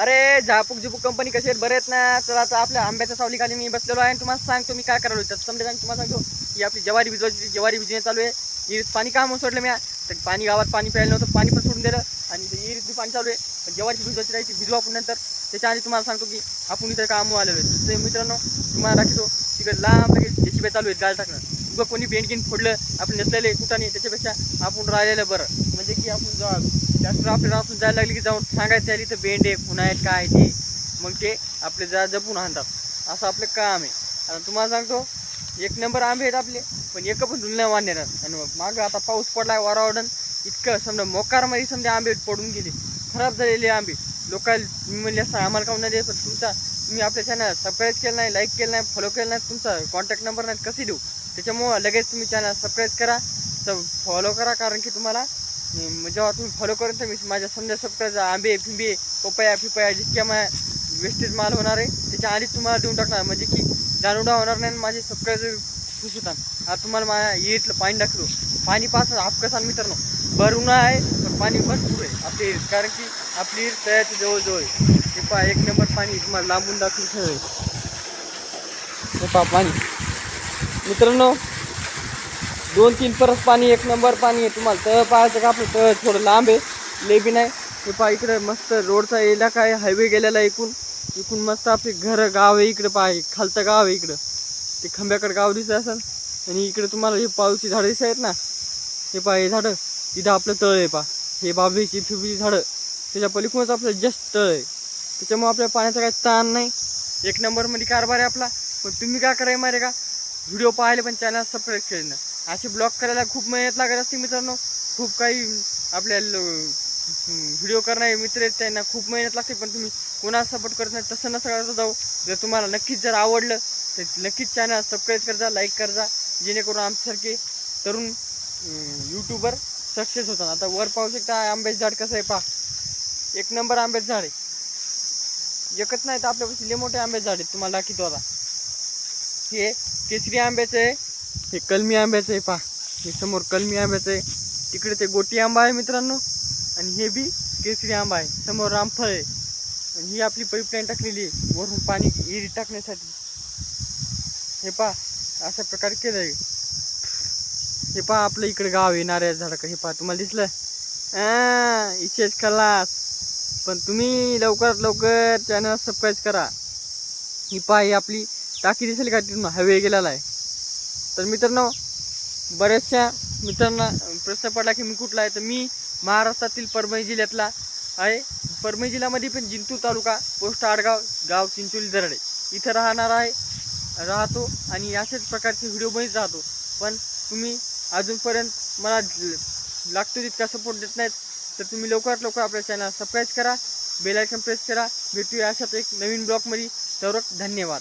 अरे झापूक झुपूक कंपनी कशी आहेत? बरे आहेत ना? तर आता आपल्या आंब्याच्या सावलीखाली मी बसलेलो आहे आणि तुम्हाला सांगतो मी काय करायला होतं समजा तुम्हाला सांगतो की आपली ज्वारी भिजवायची ज्वारी भिजणे चालू आहे. इरीत पाणी का म्हणून सोडलं मी तर पाणी गावात पाणी प्यायला नव्हतं पाणी पण सोडून दिलं. आणि ते इरीत बी पाणी चालू आहे. पण ज्वारीची भिजवायची राहायची भिजू आपण नंतर. त्याच्या आधी तुम्हाला सांगतो की आपण इथं काम आलेलो आहे तर मित्रांनो तुम्हाला दाखवतो तिकडे लांब लगेच जेसीबी चालू आहेत गाळ टाकणं. उगं कोणी बेंडकीन फोडलं आपण नसलेले कुठं नाही त्याच्यापेक्षा आपण राहिलेलं बरं. म्हणजे की आपण जा जास्त आपल्याला असून जायला लागली की जाऊन सांगायचं आली इथं बेंड आहे पुन्हा आहेत काय ते. मग ते आपले जा जपून आणतात. असं आपलं काम आहे. आणि तुम्हाला सांगतो एक नंबर आंबे आहेत आपले पण एक पण धुल नाही वाढणार आणि मागं आता पाऊस पडला पडलाय वारावडन इतकं समजा मोकारमध्ये समजा आंबे पडून गेले. खराब झालेले आंबे. लोकांना म्हणले असं आम्हाला काऊन नाही पण तुमचा तुम्ही आपल्या चॅनल सबस्क्राईब केलं नाही लाईक केलं नाही फॉलो केलं नाही तुमचा कॉन्टॅक्ट नंबर नाही कसे देऊ? त्याच्यामुळं लगेच तुम्ही चॅनल सबस्क्राईब करा सब फॉलो करा कारण की तुम्हाला जेव्हा तुम्ही फॉलो करून तर मी माझ्या समजा सबस्क्राईब आंबे फिंबे पपया फिपया जितक्या माझ्या वेस्टेज माल होणार आहे त्याच्या आधीच तुम्हाला देऊन टाकणार. म्हणजे की जाणवडा होणार नाही आणि माझे सबस्क्राईबर खुश होतात. आता तुम्हाला माझ्या इथलं पाणी दाखवतो. पाणी पाच हापकसान मित्रांनो भर उन्हा आहे पण पाणी भरपूर आहे. आपली कारण की आपली तयारी जवळजवळ. आहे एक नंबर पाणी तुम्हाला लांबून दाखवून ठेवेल. पाणी. मित्रांनो दोन तीन परत पाणी एक नंबर पाणी आहे तुम्हाला. तळ पाहायचं का आपलं? तळ थोडं लांब आहे. लेबी नाही. हे पहा इकडे मस्त रोडचा इलाका आहे. हायवे गेलेला इकून इकून मस्त आपली घर गाव आहे इकडे पहा. खालचं गाव आहे इकडं. ते खंब्याकडे गाव दिसत असेल. आणि इकडे तुम्हाला हे पाऊची झाडं दिसत आहेत ना? हे पहा हे झाडं. तिथं आपलं तळ आहे पहा. हे बाबीची फिबीची झाडं. त्याच्या पलीकडूनच आपलं जस्ट तळ आहे. त्याच्यामुळे आपल्या पाण्याचा काही ताण नाही. एक नंबरमध्ये कारभार आहे आपला. पण तुम्ही काय करायला मारे का? व्हिडिओ पाहिले पण चॅनल सबस्क्राईब केलं असे ब्लॉग करायला खूप मेहनत लागत असते मित्रांनो. खूप काही आपल्या व्हिडिओ करणारे मित्र आहेत त्यांना खूप मेहनत लागते पण तुम्ही कोणाला सपोर्ट करत नाही तसं नसं करत जाऊ. जर तुम्हाला नक्कीच जर आवडलं तर नक्कीच चॅनल सबस्क्राईब करजा लाईक करजा. जेणेकरून आमच्यासारखे तरुण यूट्यूबर सक्सेस होतात. आता वर पाहू शकता आंब्याचं झाड कसं आहे पहा. एक नंबर आंब्याचं झाड आहे. एकच नाही तर आपल्यापाशी लय मोठे आंब्याचं झाड आहेत तुम्हाला दाखवतो आता. हे केसरी आंब्याचं आहे. हे कलमी आंब्याचं आहे पहा. हे समोर कलमी आंब्याचं आहे. तिकडे ते गोटी आंबा आहे मित्रांनो. आणि हे बी केसरी आंबा आहे. समोर रामफळ आहे. आणि ही आपली पाईपलाईन टाकलेली आहे. वरून पाणी इरी टाकण्यासाठी. हे पहा अशा प्रकारे केलं आहे हे पहा आपलं इकडे गाव आहे नारळ झाडं हे पहा तुम्हाला दिसलं? आ, इशेष खलास. पण तुम्ही लवकरात लवकर चॅनल सबस्क्राईब करा. ही पहा ही आपली टाकी दिसेल का तिथून? हवे गेलेला आहे. तर मित्रांनो बऱ्याचशा मित्रांना प्रश्न पडला की मी कुठला आहे? तर मी महाराष्ट्रातील परभणी जिल्ह्यातला आहे. परभणी जिल्ह्यामध्ये पण जिंतूर तालुका पोस्ट आडगाव गाव चिंचोली दरडे. इथं राहणार आहे राहतो आणि अशाच प्रकारचे व्हिडिओ बनत राहतो. पण तुम्ही अजूनपर्यंत मला लागतो तितका सपोर्ट देत नाहीत. तर तुम्ही लवकरात लवकर आपल्या चॅनल सबस्क्राईब करा बेल आयकन प्रेस करा. भेटूया अशाच एक नवीन ब्लॉगमध्ये तर धन्यवाद.